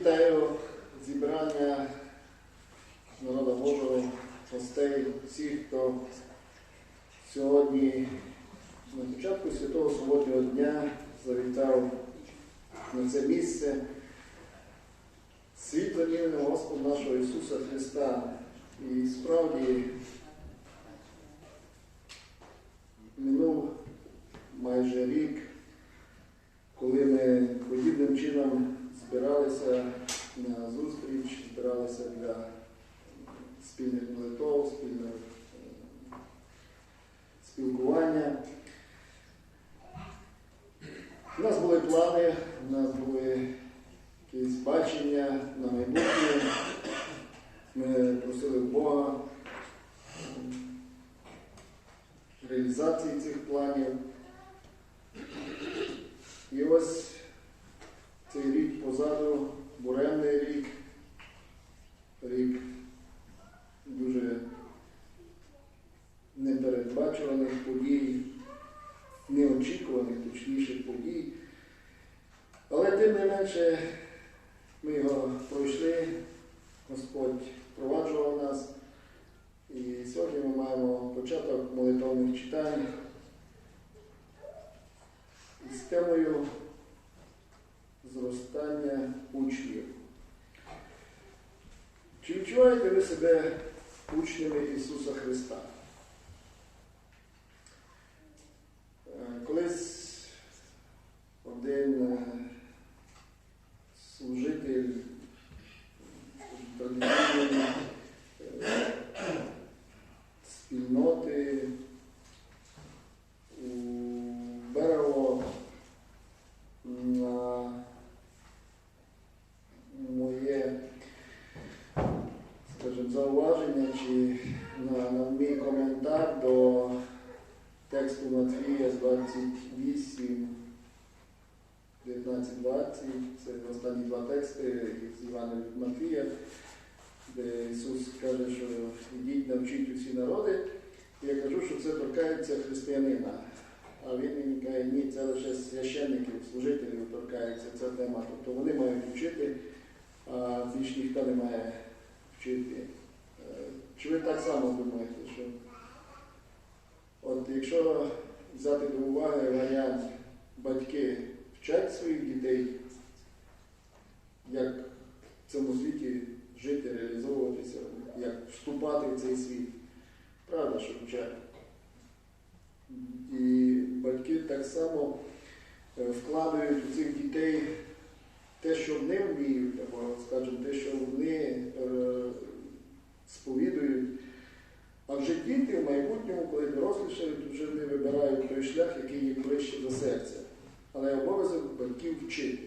Вітаю зібрання народу Божого, гостей, всіх, хто сьогодні на початку святого суботнього дня завітав на це місце. Світло імені Господа нашого Ісуса Христа. І справді минув майже рік, коли ми подібним чином збиралися на зустріч, збиралися для спільних молитов, спільного е, спілкування. У нас були плани, у нас були якісь бачення на майбутнє. Ми просили Бога реалізації цих планів. І ось цей рік позаду, буремний рік, рік дуже непередбачуваних подій, неочікуваних, точніше, подій. Але тим не менше ми його пройшли, Господь проваджував нас. І сьогодні ми маємо початок молитовних читань із темою зростання учнів. Чи відчуваєте ви себе учнями Ісуса Христа? Е, Колись один е, служитель традиційної е, спільноти у Берево на моє, скажімо, зауваження чи на, на мій коментар до тексту Матвія з 28, 19-20, це останні два тексти з Івана від Матвія, де Ісус каже, що йдіть навчіть усі народи. І я кажу, що це торкається християнина. А він мені каже, ні, це лише священників, служителів торкається ця тема. Тобто вони мають вчити, а більш ніхто не має вчити. Е, Чи ви так само думаєте, що от якщо взяти до уваги варіант батьки вчать своїх дітей, як в цьому світі жити, реалізовуватися, як вступати в цей світ. Правда, що вчать. І батьки так само е, вкладають у цих дітей те, що вони вміють, або, скажімо, те, що вони е, сповідують. А вже діти в майбутньому, коли дорослішають, вже не вибирають той шлях, який їм ближче до серця. Але обов'язок батьків вчити.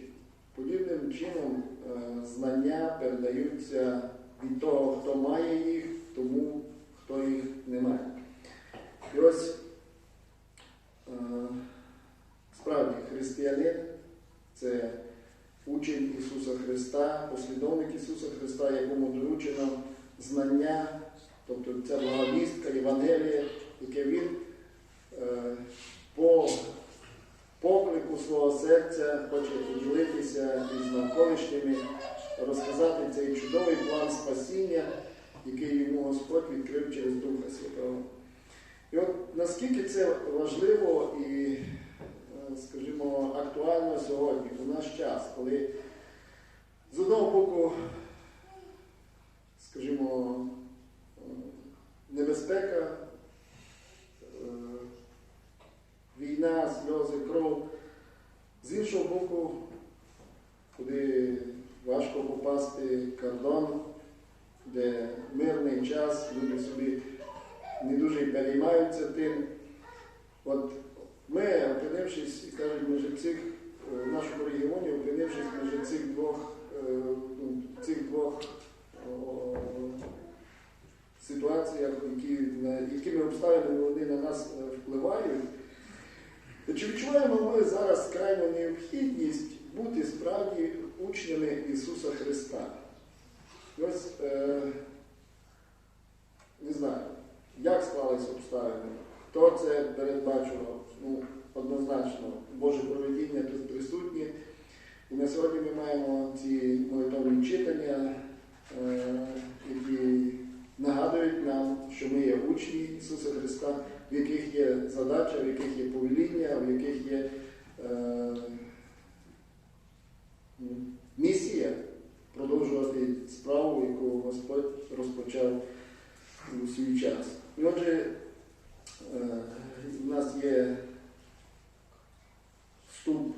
Подібним чином е, знання передаються від того, хто має їх, тому хто їх не має. І ось е, справді християнин це учень Ісуса Христа, послідовник Ісуса Христа, якому доручено знання, тобто ця благовістка, Євангелія, яке він е, по поклику свого серця хоче поділитися із навколишніми, розказати цей чудовий план спасіння, який йому Господь відкрив через Духа Святого. І от наскільки це важливо і, скажімо, актуально сьогодні, у наш час, коли з одного боку, скажімо, е, небезпека, е, війна, сльози, кров, з іншого боку, куди важко попасти кордон, де мирний час, люди собі не дуже переймаються тим. От ми, опинившись, кажуть, між цих, е, в нашому регіоні, опинившись між цих двох, е, ну, цих двох ситуаціях, які, якими обставинами вони на нас е, впливають, чи відчуваємо ми зараз крайню необхідність бути справді учнями Ісуса Христа? Ось, не знаю, як склались обставини, хто це передбачував, ну, однозначно, Боже проведіння тут присутнє. І на сьогодні ми маємо ці молитовні читання, е, які нагадують нам, що ми є учні Ісуса Христа, в яких є задача, в яких є повеління, в яких є е, місія продовжувати справу, яку Господь розпочав у свій час. І отже, у нас є вступ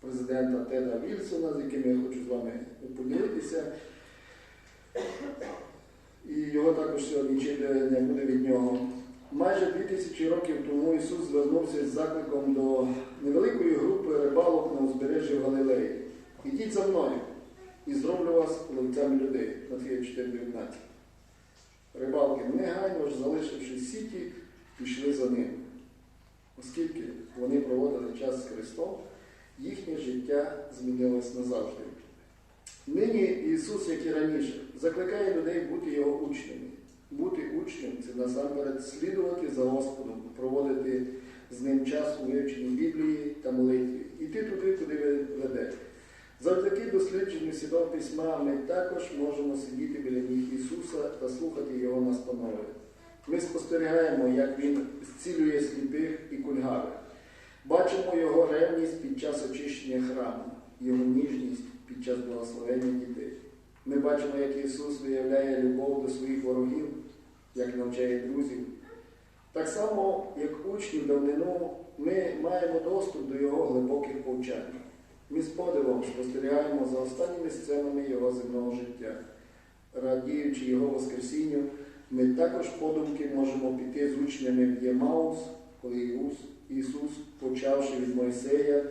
президента Теда Вільсона, з яким я хочу з вами поділитися. І його також сьогодні читання буде від нього. Майже дві тисячі років тому Ісус звернувся з закликом до невеликої групи рибалок на узбережжі Галилеї. Ідіть за мною і зроблю вас ловцями людей. Матфія 4,19. Рибалки негайно ж залишивши сіті, пішли за ним. Оскільки вони проводили час з Христом, їхнє життя змінилось назавжди. Нині Ісус, як і раніше, закликає людей бути Його учнями. Бути учнем це насамперед слідувати за Господом, проводити з ним час у вивченні Біблії та молитві, іти туди, куди ви ведете. Завдяки дослідженню Святого Письма ми також можемо сидіти біля ніг Ісуса та слухати Його настанови. Ми спостерігаємо, як Він зцілює сліпих і кульгавих. Бачимо Його ревність під час очищення храму, Його ніжність під час благословення дітей. Ми бачимо, як Ісус виявляє любов до своїх ворогів, як навчає друзів. Так само, як учні в давнину, ми маємо доступ до Його глибоких повчань. Ми з подивом спостерігаємо за останніми сценами Його земного життя. Радіючи Його Воскресінню, ми також подумки можемо піти з учнями в Ємаус, коли Ісус, почавши від Мойсея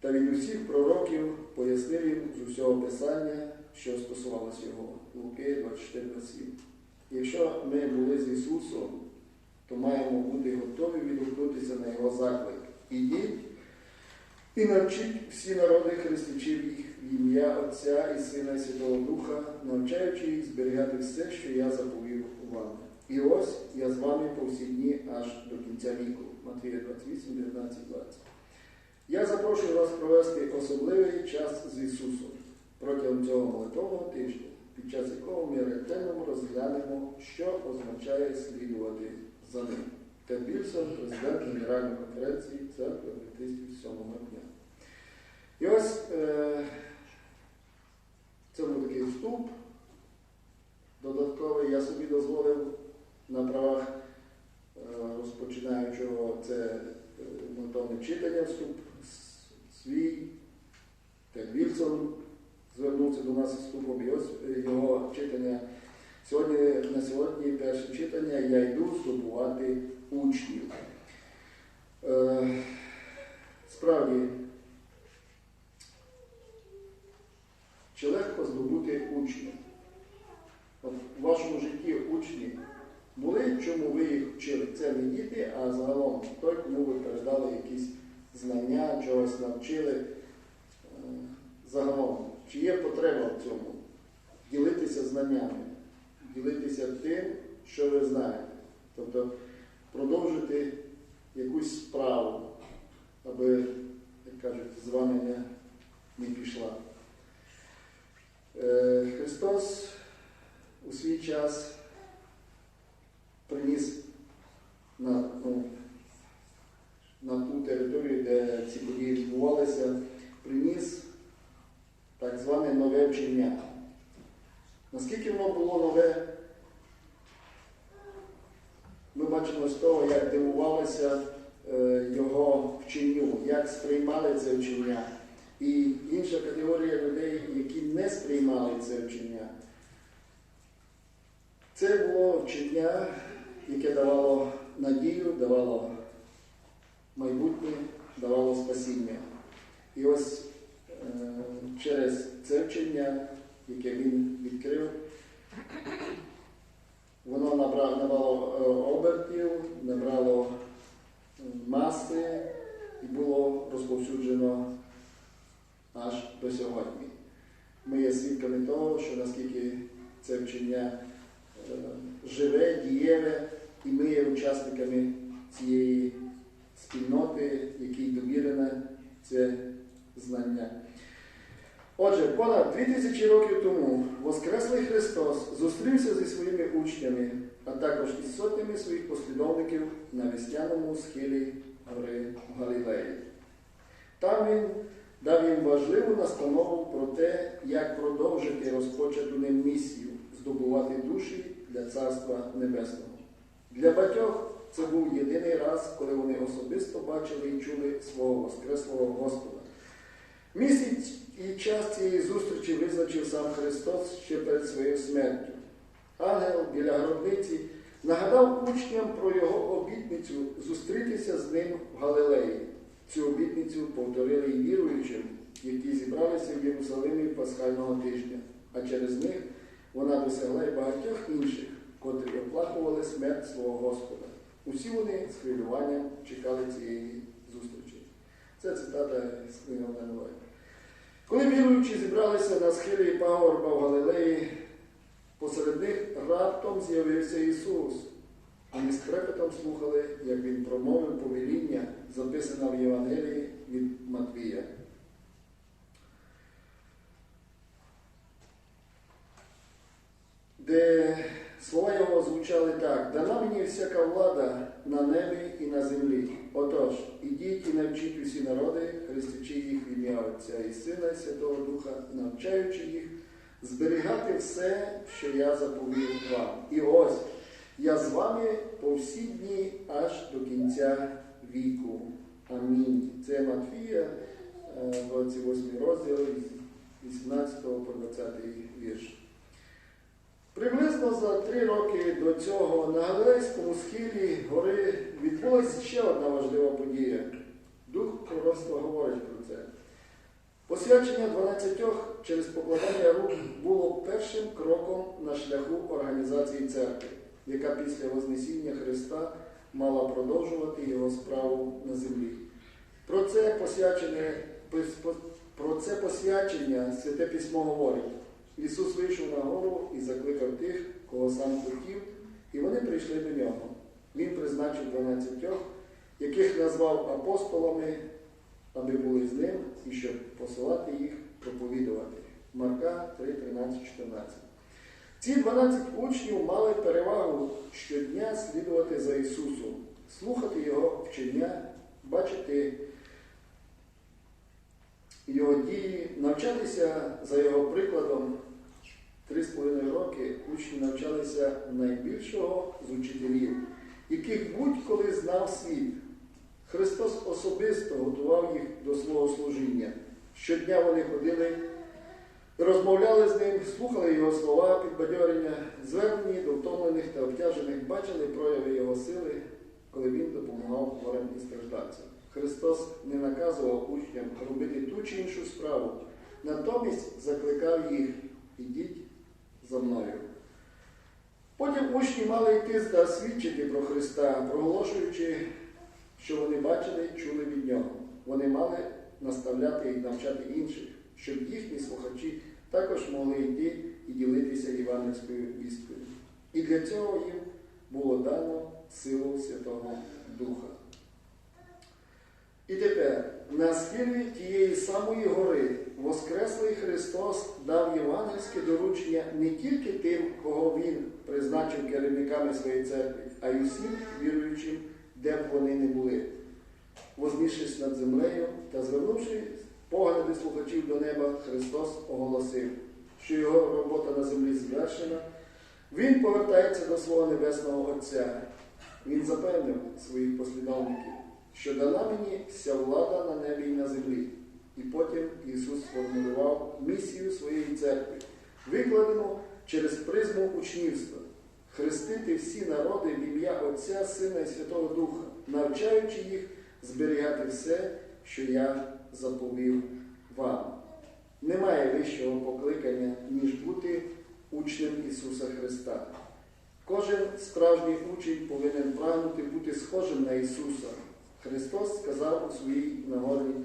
та від усіх пророків, пояснив їм з усього Писання, що стосувалося Його. Луки 24, 27. Якщо ми були з Ісусом, то маємо бути готові відгукнутися на Його заклик. Ідіть і навчіть всі народи хрестичів їх в ім'я Отця і Сина і Святого Духа, навчаючи їх зберігати все, що я заповів. І ось я з вами по всі дні аж до кінця віку. Матвія 28, 19, 20. Я запрошую вас провести особливий час з Ісусом протягом цього молитовного тижня, під час якого ми ретельно розглянемо, що означає слідувати за ним. Тед Вільсон, президент Генеральної конференції церкви Адвентистів сьомого дня. І ось е, це був такий вступ. Додатковий я собі дозволив на правах е, розпочинаючого це е, молитовне читання вступ с- свій. Тед Вільсон звернувся І ось е, його читання. Сьогодні, на сьогодні перше читання я йду здобувати учнів. Е, справді, чи легко здобути учнів? От в вашому житті учні були, чому ви їх вчили? Це не діти, а загалом той, кому ви передали якісь знання, чогось навчили. Е, Загалом, чи є потреба в цьому? Ділитися знаннями, ділитися тим, що ви знаєте. Тобто продовжити якусь справу, аби, як кажуть, з не пішла. Е, Христос у свій час приніс на, ну, на ту територію, де ці події відбувалися, приніс так зване нове вчення. Наскільки воно було нове, ми бачимо з того, як дивувалися е, його вченню, як сприймали це вчення. І інша категорія людей, які не сприймали це вчення. Це було вчення, яке давало надію, давало майбутнє, давало спасіння. І ось е, через це вчення, яке він відкрив, воно набрало, е, обертів, набрало е, маси і було розповсюджено аж до сьогодні. Ми є свідками того, що наскільки це вчення е, живе, дієве, і ми є учасниками цієї спільноти, якій довірене це знання. Отже, понад 2000 років тому Воскреслий Христос зустрівся зі своїми учнями, а також із сотнями своїх послідовників на весняному схилі гори Галілеї. Там він дав їм важливу настанову про те, як продовжити розпочату ним місію здобувати душі для Царства Небесного. Для багатьох це був єдиний раз, коли вони особисто бачили і чули свого Воскреслого Господа. Місяць і час цієї зустрічі визначив сам Христос ще перед своєю смертю. Ангел біля гробниці нагадав учням про його обітницю зустрітися з ним в Галилеї. Цю обітницю повторили і віруючим, які зібралися в Єрусалимі Пасхального тижня, а через них вона досягла й багатьох інших, котрі оплакували смерть свого Господа. Усі вони з хвилюванням чекали цієї зустрічі. Це цитата з книги Нової. Коли віруючі зібралися на схилі пагорба в Галилеї, посеред них раптом з'явився Ісус. Вони з трепетом слухали, як Він промовив повеління, записане в Євангелії від Матвія. Де слова його звучали так: дана мені всяка влада на небі і на землі. Отож, ідіть і навчіть усі народи, хрестячи їх в ім'я Отця і Сина, і Святого Духа, навчаючи їх зберігати все, що я заповів вам. І ось я з вами по всі дні аж до кінця віку. Амінь. Це Матфія, е, 28 розділ, з 18 по 20 вірш. Приблизно за три роки до цього на Галилейському схилі гори відбулася ще одна важлива подія. Дух пророцтва говорить про це. Посвячення 12 через покладання рук було першим кроком на шляху організації церкви, яка після Вознесіння Христа мала продовжувати його справу на землі. Про це посвячення, про це посвячення Святе Письмо говорить. Ісус вийшов на гору і закликав тих, кого сам хотів, і вони прийшли до нього. Він призначив 12, яких назвав апостолами, аби були з ним і щоб посилати їх проповідувати. Марка 3, 13, 14. Ці 12 учнів мали перевагу щодня слідувати за Ісусом, слухати Його вчення, бачити Його дії, навчатися за Його прикладом. Три з половиною роки учні навчалися найбільшого з учителів, яких будь-коли знав світ. Христос особисто готував їх до свого служіння. Щодня вони ходили, розмовляли з ним, слухали його слова, підбадьорення, звернені до втомлених та обтяжених, бачили прояви його сили, коли він допомагав хворим і страждальцям. Христос не наказував учням робити ту чи іншу справу, натомість закликав їх ідіть за мною. Потім учні мали йти та свідчити про Христа, проголошуючи, що вони бачили і чули від Нього. Вони мали наставляти і навчати інших, щоб їхні слухачі також могли йти і ділитися євангельською вісткою. І для цього їм було дано силу Святого Духа. І тепер на схилі тієї самої гори Воскреслий Христос дав євангельське доручення не тільки тим, кого Він призначив керівниками своєї церкви, а й усім віруючим, де б вони не були. Вознісшись над землею та звернувши погляди слухачів до неба, Христос оголосив, що його робота на землі звершена. Він повертається до свого Небесного Отця. Він запевнив своїх послідовників що дана мені вся влада на небі і на землі. І потім Ісус сформулював місію своєї церкви, викладену через призму учнівства, хрестити всі народи в ім'я Отця, Сина і Святого Духа, навчаючи їх зберігати все, що я заповів вам. Немає вищого покликання, ніж бути учнем Ісуса Христа. Кожен справжній учень повинен прагнути бути схожим на Ісуса. Христос сказав у своїй нагорній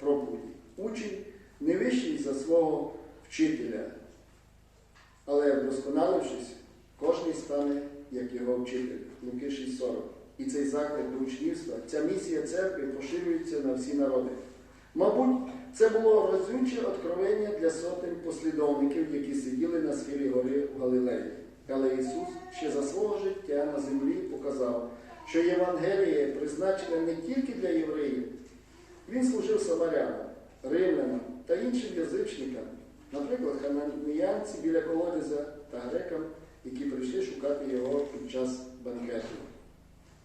проповіді. Учень не вищий за свого вчителя, але вдосконалившись, кожен стане як його вчитель. Луки 6.40. І цей заклик до учнівства, ця місія церкви поширюється на всі народи. Мабуть, Це було разюче откровення для сотень послідовників, які сиділи на схилі гори в Галилеї. Але Ісус ще за свого життя на землі показав, що Євангеліє призначене не тільки для євреїв. Він служив самарянам, римлянам та іншим язичникам, наприклад, хананіянці біля колодязя та грекам, які прийшли шукати його під час банкету.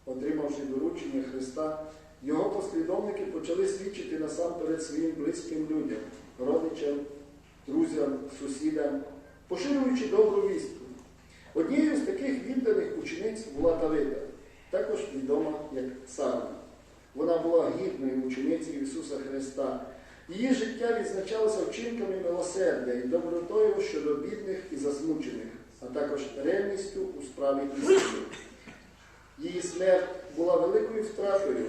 Отримавши доручення Христа, його послідовники почали свідчити насамперед своїм близьким людям, родичам, друзям, сусідам, поширюючи добру вістку. Однією з таких відданих учениць була Давида, також відома як Сара. Вона була гідною ученицею Ісуса Христа. Її життя відзначалося вчинками милосердя і добротою щодо бідних і засмучених, а також ревністю у справі істини. Її смерть була великою втратою.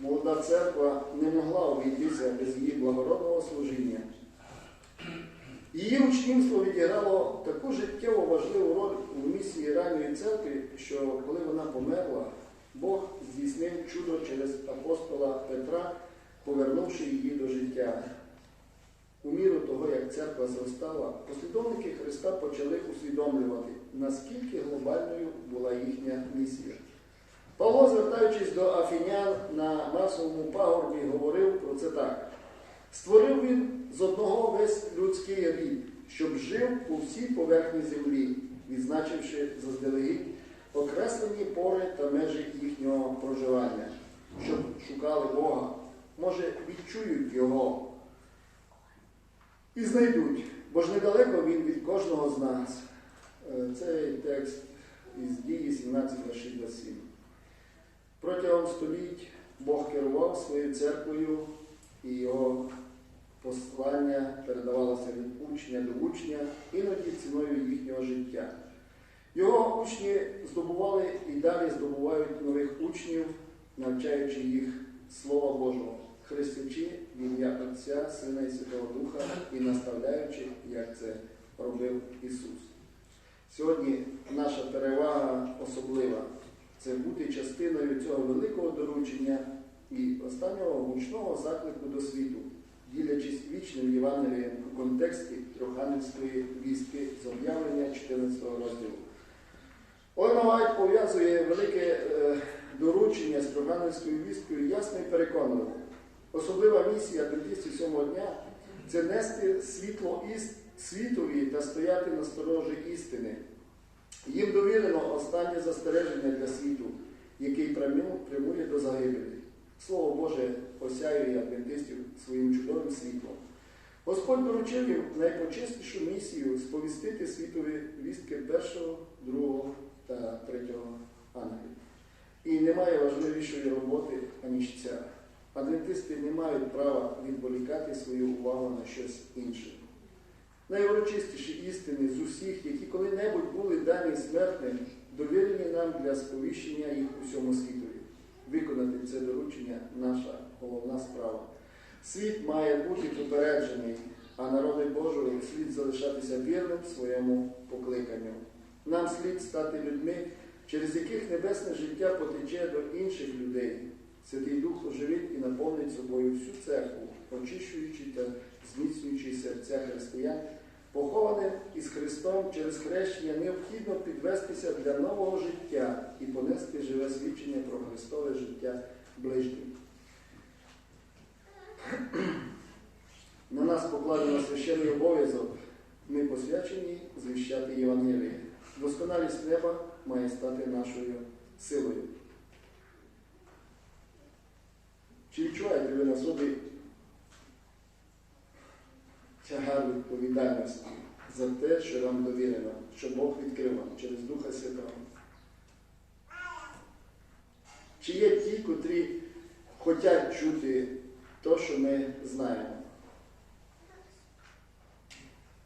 Молода церква не могла обійтися без її благородного служіння. Її учнівство відіграло таку життєво важливу роль у місії ранньої церкви, що коли вона померла, Бог здійснив чудо через апостола Петра, повернувши її до життя. У міру того, як церква зростала, послідовники Христа почали усвідомлювати, наскільки глобальною була їхня місія. Павло, звертаючись до афінян на масовому пагорбі, говорив про це так. Створив він з одного весь людський рід, щоб жив у всій поверхні землі, відзначивши заздалегідь окреслені пори та межі їхнього проживання, щоб шукали Бога, може, відчують Його і знайдуть, бо ж недалеко він від кожного з нас. Е, Цей текст із дії 17.6-7. Протягом століть Бог керував своєю церквою і його послання передавалося від учня до учня, іноді ціною їхнього життя. Його учні здобували і далі здобувають нових учнів, навчаючи їх Слова Божого, хрестячи в ім'я Отця, Сина і Святого Духа і наставляючи, як це робив Ісус. Сьогодні наша перевага особлива це бути частиною цього великого доручення і останнього гучного заклику до світу, ділячись вічним Євангелієм у контексті Троханівської вістки з об'явлення 14 розділу. Олена Вайт пов'язує велике е, доручення з Троханівською вісткою ясно і переконливо. Особлива місія адвентистів сьомого дня це нести світло іст світові та стояти на сторожі істини. Їм довірено останнє застереження для світу, який прямує до загибелі. Слово Боже осяює адвентистів своїм чудовим світлом. Господь доручив їм найпочистішу місію сповістити світові вістки першого, другого та третього ангелів. І немає важливішої роботи, аніж ця. Адвентисти не мають права відволікати свою увагу на щось інше. Найурочистіші істини з усіх, які коли-небудь були дані смертним, довірені нам для сповіщення їх усьому світові. Виконати це доручення наша головна справа. Світ має бути попереджений, а народи Божої слід залишатися вірним своєму покликанню. Нам слід стати людьми, через яких небесне життя потече до інших людей. Святий Дух оживить і наповнить собою всю церкву, очищуючи та зміцнюючи серця християн, похованим із Христом через хрещення необхідно підвестися для нового життя і понести живе свідчення про Христове життя ближнім. На нас покладено священний обов'язок. Ми посвячені звіщати Євангеліє. Досконалість неба має стати нашою силою. Чи відчуваєте ви на собі тягар відповідальності за те, що вам довірено, що Бог відкрив вам через Духа Святого? Чи є ті, котрі хочуть чути те, що ми знаємо?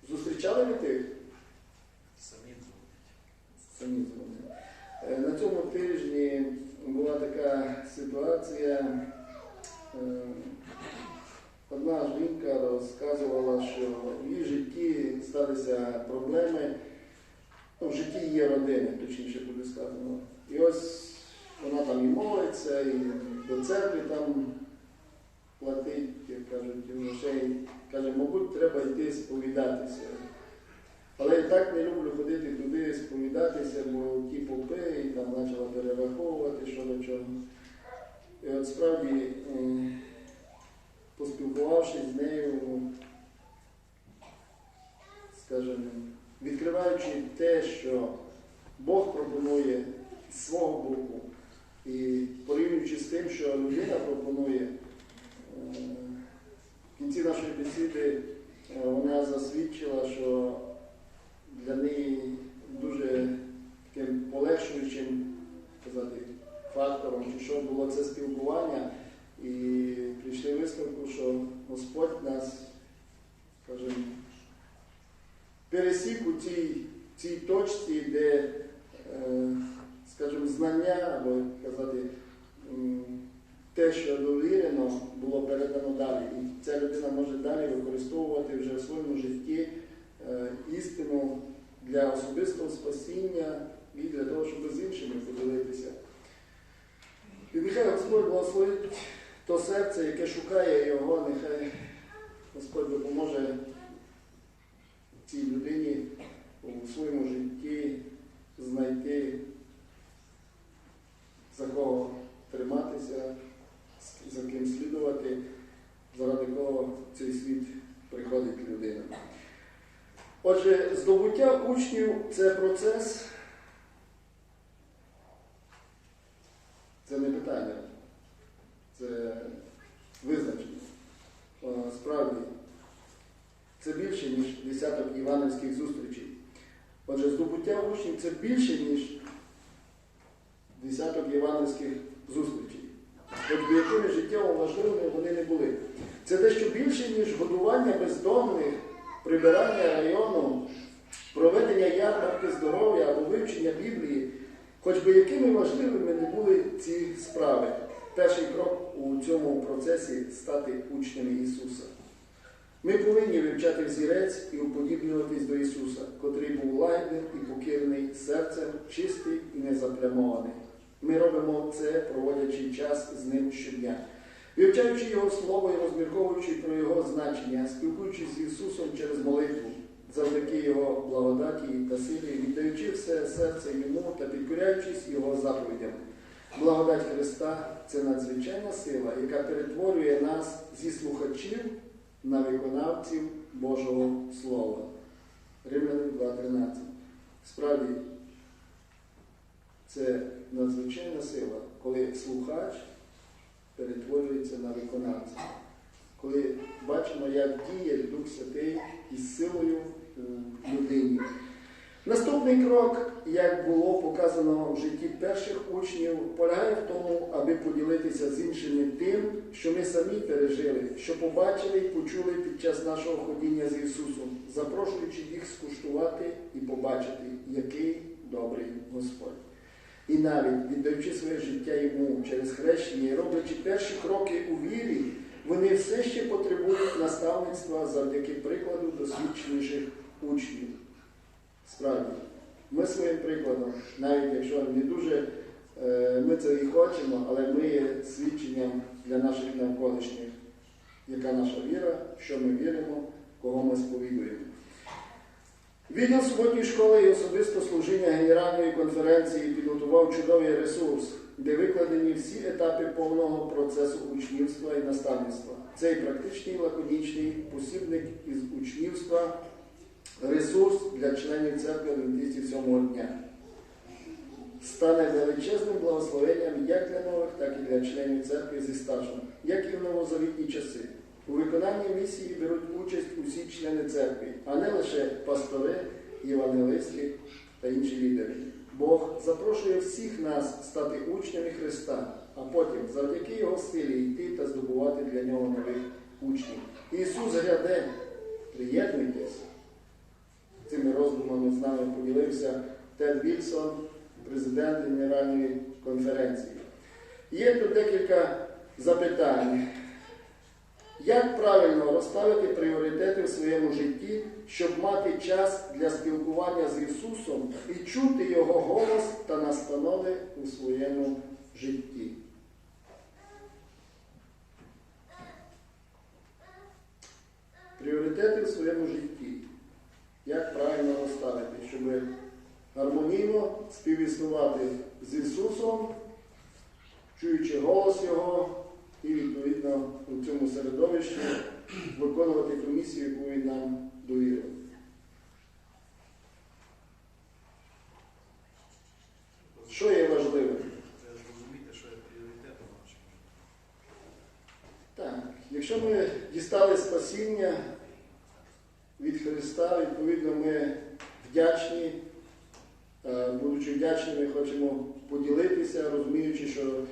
Зустрічали ви тих? Самі дзвонять. Самі дзвонили. Е, На цьому тижні була така ситуація. Одна жінка розказувала, що в її житті сталися проблеми, ну, в житті її родини, точніше буде сказано. І ось вона там і молиться, і до церкви там платить, як кажуть, грошей. Каже, мабуть, треба йти сповідатися. Але я так не люблю ходити туди сповідатися, бо ті попи і там почала перераховувати, що до чого. І от справді, поспілкувавшись з нею, скажімо, відкриваючи те, що Бог пропонує з свого боку, і порівнюючи з тим, що людина пропонує, е, в кінці нашої бесіди е, вона засвідчила, що для неї дуже таким полегшуючим сказати, фактором, що було це спілкування, і прийшли висновку, що Господь нас, скажімо, пересік у цій, цій точці, де, е, скажімо, знання, або казати, те, що довірено, було передано далі. І ця людина може далі використовувати вже в своєму житті е, істину для особистого спасіння і для того, щоб з іншими поділитися. І нехай Господь благословить то серце, яке шукає його, нехай Господь допоможе цій людині у своєму житті знайти за кого триматися, за ким слідувати, заради кого цей світ приходить людина. Отже, здобуття учнів це процес, це не питання, це визначення. Е, Справді, це більше, ніж десяток іванівських зустрічей. Отже, здобуття учнів це більше, ніж десяток іванівських зустрічей. Хоч би якими життєво важливими вони не були. Це дещо більше, ніж годування бездомних, прибирання району, проведення ярмарки здоров'я або вивчення Біблії, хоч би якими важливими не були ці справи. Перший крок у цьому процесі стати учнями Ісуса. Ми повинні вивчати взірець і уподібнюватись до Ісуса, котрий був лагідним і покірний серцем, чистий і незаплямований. Ми робимо це, проводячи час з ним щодня. Вивчаючи Його Слово і розмірковуючи про Його значення, спілкуючись з Ісусом через молитву, завдяки Його благодаті та силі, віддаючи все серце Йому та підкоряючись Його заповідям. Благодать Христа це надзвичайна сила, яка перетворює нас зі слухачів на виконавців Божого Слова. Римляни 2.13. Справді, це надзвичайна сила, коли слухач перетворюється на виконавця. Коли бачимо, як діє Дух Святий із силою у людині. Наступний крок, як було показано в житті перших учнів, полягає в тому, аби поділитися з іншими тим, що ми самі пережили, що побачили і почули під час нашого ходіння з Ісусом, запрошуючи їх скуштувати і побачити, який добрий Господь. І навіть віддаючи своє життя йому через хрещення і роблячи перші кроки у вірі, вони все ще потребують наставництва завдяки прикладу досвідченіших учнів. Справді, ми своїм прикладом, навіть якщо не дуже е, ми це і хочемо, але ми є свідченням для наших навколишніх, яка наша віра, що ми віримо, кого ми сповідуємо. Відділ суботньої школи і особисто служіння Генеральної конференції підготував чудовий ресурс, де викладені всі етапи повного процесу учнівства і наставництва. Цей практичний лаконічний посібник із учнівства ресурс для членів церкви адвентистів сьомого дня. Стане величезним благословенням як для нових, так і для членів церкви зі стажем, як і в новозавітні часи. У виконанні місії беруть участь усі члени церкви, а не лише пастори, євангелисти та інші лідери. Бог запрошує всіх нас стати учнями Христа, а потім завдяки Його силі йти та здобувати для нього нових учнів. Ісус гряде, приєднуйтесь. Цими роздумами з нами поділився Тед Вільсон, президент Генеральної конференції. Є тут декілька запитань. Як правильно розставити пріоритети в своєму житті, щоб мати час для спілкування з Ісусом і чути Його голос та настанови у своєму житті? пріоритети в своєму житті. Як правильно розставити, щоб гармонійно співіснувати з Ісусом, чуючи голос Його і відповідно у цьому середовищі виконувати ту місію, яку Він нам довірив. Що є важливим? Зрозуміти, що є пріоритетом в нашому. Так, якщо ми дістали спасіння від Христа, відповідно, ми вдячні, Е, будучи вдячними, хочемо поділитися, розуміючи, що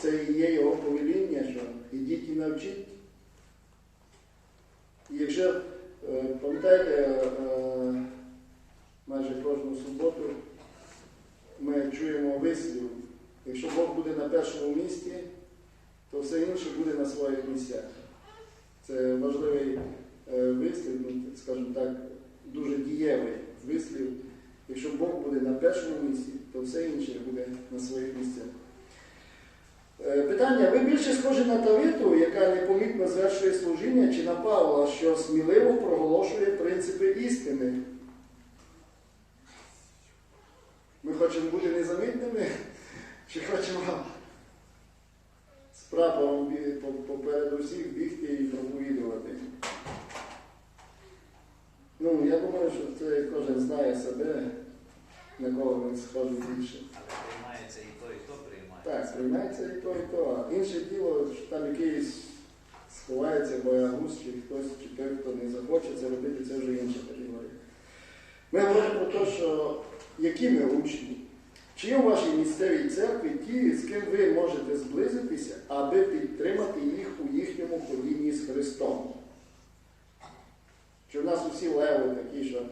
це і є його повеління, що ідіть і навчіть. І якщо, е, пам'ятаєте, е, майже кожну суботу ми чуємо вислів, якщо Бог буде на першому місці, то все інше буде на своїх місцях. Це важливий вислів, ну, скажімо так, дуже дієвий вислів. Якщо Бог буде на першому місці, то все інше буде на своїх місцях. Е, Питання: ви більше схожі на Тавиту, яка непомітно звершує служіння, чи на Павла, що сміливо проголошує принципи істини? Ми хочемо бути незамітними, чи хочемо з прапором попереду всіх бігти і проповідувати. Ну, я думаю, що це кожен знає себе, на кого він схожий більше. Але приймається і то, і то приймається. Так, приймається і то, і то. А інше діло, що там якийсь сховається боягуз, чи хтось, чи той, хто не захоче це робити, це вже інша категорія. Ми говоримо про те, що які ми учні. Чи є у вашій місцевій церкві ті, з ким ви можете зблизитися, аби підтримати їх у їхньому ходінні з Христом? Чи в нас усі леви такі, що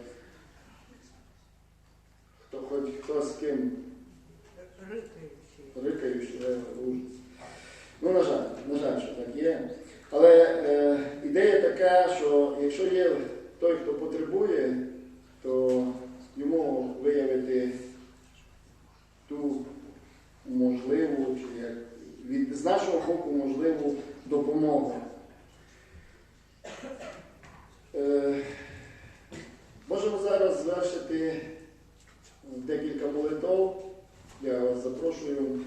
хто хоч хто з ким рикаючи леви, ужас. Ну, на жаль, на жаль, що так є. Але е, ідея така, що якщо є той, хто потребує, то йому виявити ту можливу, чи як від з нашого боку можливу допомогу. Е, можемо зараз звершити декілька молитов. Я вас запрошую